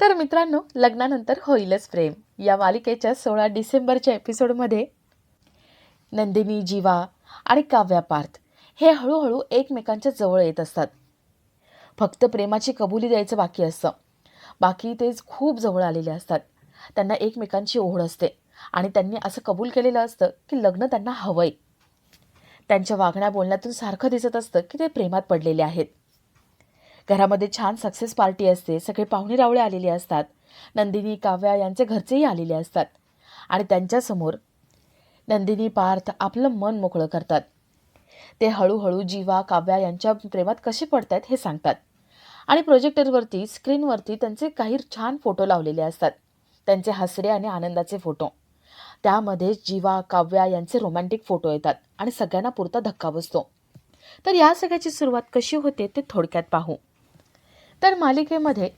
तर मित्रांनो लग्नानंतर होईलच प्रेम. या मालिकेच्या सोळा डिसेंबरच्या एपिसोडमध्ये नंदिनी जीवा आणि काव्या पार्थ हे हळूहळू एकमेकांच्या जवळ येत असतात. फक्त प्रेमाची कबुली द्यायचं बाकी असतं. बाकी ते खूप जवळ आलेले असतात. त्यांना एकमेकांची ओढ असते आणि त्यांनी असं कबूल केलेलं असतं की लग्न त्यांना हवंय. त्यांच्या वागण्या बोलण्यातून सारखं दिसत असतं की ते प्रेमात पडलेले आहेत. घरामध्ये छान सक्सेस पार्टी असते. सगळे पाहुणे रावळे आलेले असतात. नंदिनी काव्या यांचे घरचेही आलेले असतात. आणि त्यांच्यासमोर नंदिनी पार्थ आपलं मन मोकळं करतात. ते हळूहळू जीवा काव्या यांच्या प्रेमात कसे पडतात हे सांगतात. आणि प्रोजेक्टरवरती स्क्रीनवरती त्यांचे काही छान फोटो लावलेले असतात. त्यांचे हसरे आणि आनंदाचे फोटो त्यामध्ये जीवा काव्या यांचे रोमॅन्टिक फोटो येतात आणि सगळ्यांना पुरता धक्का बसतो. तर या सगळ्याची सुरुवात कशी होते ते थोडक्यात पाहू. तर मालिकेमध्ये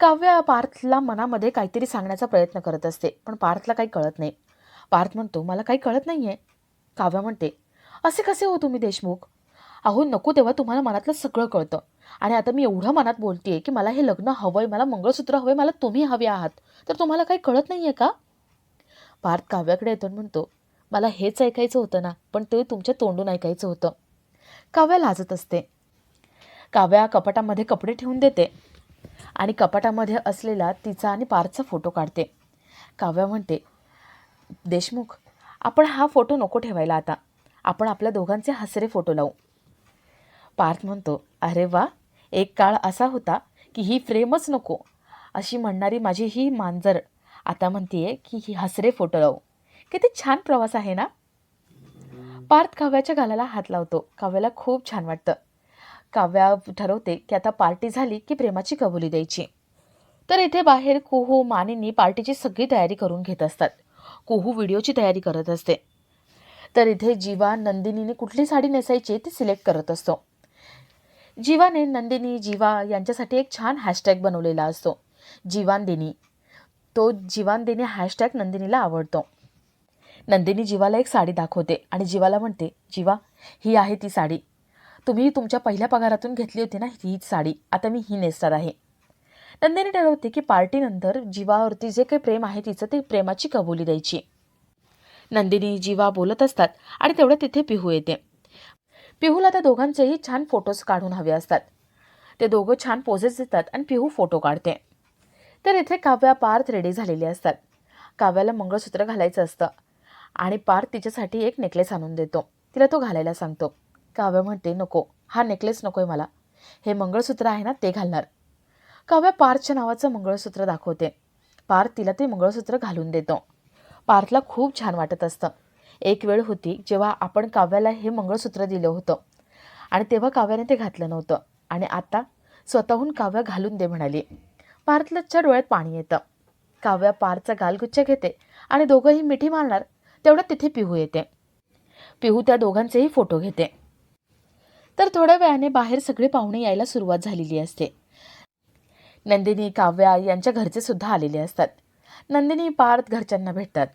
काव्या पार्थला मनामध्ये काहीतरी सांगण्याचा प्रयत्न करत असते पण पार्थला काही कळत नाही. पार्थ म्हणतो मला काही कळत नाही आहे काव्या म्हणते असे कसे हो तुम्ही देशमुख? अहो नको तेव्हा तुम्हाला मनातलं सगळं कळतं. आणि आता मी एवढं मनात बोलते की मला हे लग्न हवंय मला मंगळसूत्र हवंय मला तुम्ही हवे आहात. तर तुम्हाला काही कळत नाही आहे का? पार्थ काव्याकडे येतो आणि म्हणतो मला हेच ऐकायचं होतं ना पण ते तुमच्या तोंडून ऐकायचं होतं. काव्या लाजत असते. काव्या कपाटामध्ये कपडे ठेवून देते. आणि कपाटामध्ये असलेला तिचा आणि पार्थचा फोटो काढते. काव्या म्हणते देशमुख आपण हा फोटो नको ठेवायला आता. आपण आपल्या दोघांचे हसरे फोटो लावू. पार्थ म्हणतो अरे वा एक काळ असा होता की ही फ्रेमच नको. अशी म्हणणारी माझी ही मांजर. आता म्हणतीये की ही हसरे फोटो लावू. किती छान प्रवास आहे ना? पार्थ काव्याच्या गालाला हात लावतो. काव्याला खूप छान वाटतं. काव्या ठरवते की आता पार्टी झाली की प्रेमाची कबुली द्यायची. तर इथे बाहेर कुहू मानेनी पार्टीची सगळी तयारी करून घेत असतात. कुहू व्हिडिओची तयारी करत असते. तर इथे जीवा नंदिनीने कुठली साडी नेसायची ते सिलेक्ट करत असतो. जीवाने नंदिनी जीवा यांच्यासाठी एक छान हॅशटॅग बनवलेला असतो. जीवानदिनी तो जीवानदिनी हॅशटॅग नंदिनीला आवडतो. नंदिनी जीवाला एक साडी दाखवते आणि जीवाला म्हणते जीवा ही आहे ती साडी. तुम्ही तुमच्या पहिल्या पगारातून घेतली होती ना हीच साडी. आता मी ही नेसणार आहे. नंदिनी ठरवते की पार्टीनंतर जीवावरती जे काही प्रेम आहे तिचं ते प्रेमाची कबुली द्यायची. नंदिनी जीवा बोलत असतात आणि तेवढं तिथे पिहू येते. पिहूला त्या दोघांचेही छान फोटोज काढून हवे असतात. ते दोघं छान पोजेस देतात आणि पिहू फोटो काढते. तर इथे काव्या पार्थ रेडी झालेली असतात. काव्याला मंगळसूत्र घालायचं असतं आणि पार्थ तिच्यासाठी एक नेकलेस आणून देतो. तिला तो घालायला सांगतो. काव्या म्हणते नको हा नेकलेस नको आहे मला. हे मंगळसूत्र आहे ना ते घालणार. काव्या पार्थच्या नावाचं मंगळसूत्र दाखवते. पार्थ तिला ते मंगळसूत्र घालून देतो. पार्थला खूप छान वाटत असतं. एक वेळ होती जेव्हा आपण काव्याला हे मंगळसूत्र दिलं होतं. आणि तेव्हा काव्याने ते घातलं नव्हतं. आणि आता स्वतःहून काव्या घालून दे म्हणाली. पार्थलाच्या डोळ्यात पाणी येतं. काव्या पारचा गालगुच्छ घेते आणि दोघंही मिठी मारणार तेवढ्यात तिथे पिहू येते. पिहू त्या दोघांचेही फोटो घेते. तर थोड्या वेळाने बाहेर सगळे पाहुणे यायला सुरुवात झालेली असते. नंदिनी काव्या यांच्या घरचे सुद्धा आलेले असतात. नंदिनी पार्थ घरच्यांना भेटतात.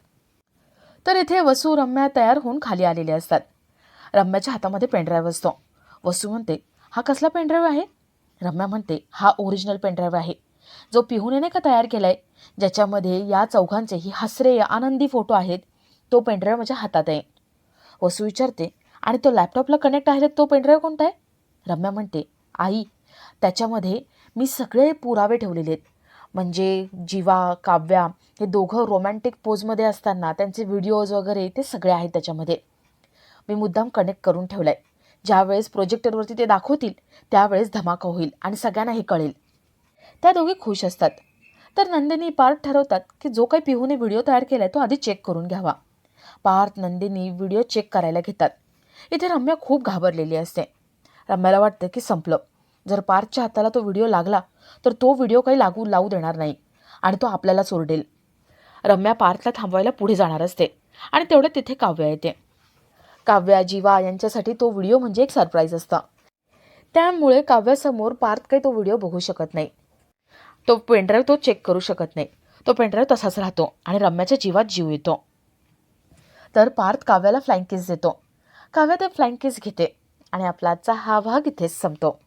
तर इथे वसू रम्या तयार होऊन खाली आलेले असतात. रम्याच्या हातामध्ये पेनड्राईव्ह असतो. वसू म्हणते हा कसला पेनड्राईव्ह आहे? रम्या म्हणते हा ओरिजिनल पेनड्राईव्ह आहे. जो पिहुनेने नाही का तयार केला आहे ज्याच्यामध्ये या चौघांचेही हसरे आनंदी फोटो आहेत तो पेनड्राईव्ह माझ्या हातात आहे. वसू विचारते आणि तो लॅपटॉपला कनेक्ट आहे तो पेनड्राईव्ह कोणता आहे? रम्या म्हणते आई त्याच्यामध्ये मी सगळे पुरावे ठेवलेले आहेत. म्हणजे जीवा काव्या हे दोघं रोमॅन्टिक पोजमध्ये असताना त्यांचे व्हिडिओज वगैरे ते सगळे आहेत त्याच्यामध्ये. मी मुद्दाम कनेक्ट करून ठेवलं आहे ज्यावेळेस प्रोजेक्टरवरती ते दाखवतील त्यावेळेस धमाका होईल आणि सगळ्यांना हे कळेल. त्या दोघे खुश असतात. तर नंदिनी पार्थ ठरवतात की जो काही पिहूने व्हिडिओ तयार केला आहे तो आधी चेक करून घ्यावा. पार्थ नंदिनी व्हिडिओ चेक करायला घेतात. इथे रम्या खूप घाबरलेली असते. रम्याला वाटतं की संपलं. जर पार्थच्या हाताला तो व्हिडिओ लागला तर तो व्हिडिओ काही लागू लावू देणार नाही आणि तो आपल्याला चोरडेल. रम्या पार्थला थांबवायला पुढे जाणार असते आणि तेवढं तिथे काव्या येते. काव्या जीवा यांच्यासाठी तो व्हिडिओ म्हणजे एक सरप्राईज असतं. त्यामुळे काव्यासमोर पार्थ काही तो व्हिडिओ बघू शकत नाही. तो पेनड्राईव्ह तो चेक करू शकत नाही. तो पेनड्राईव्ह तसाच राहतो आणि रम्याच्या जीवात जीव येतो. तर पार्थ काव्याला फ्लाईंग किस देतो. काव्या ते फ्लाईंग घेते आणि आपला आजचा हा भाग इथेच संपतो.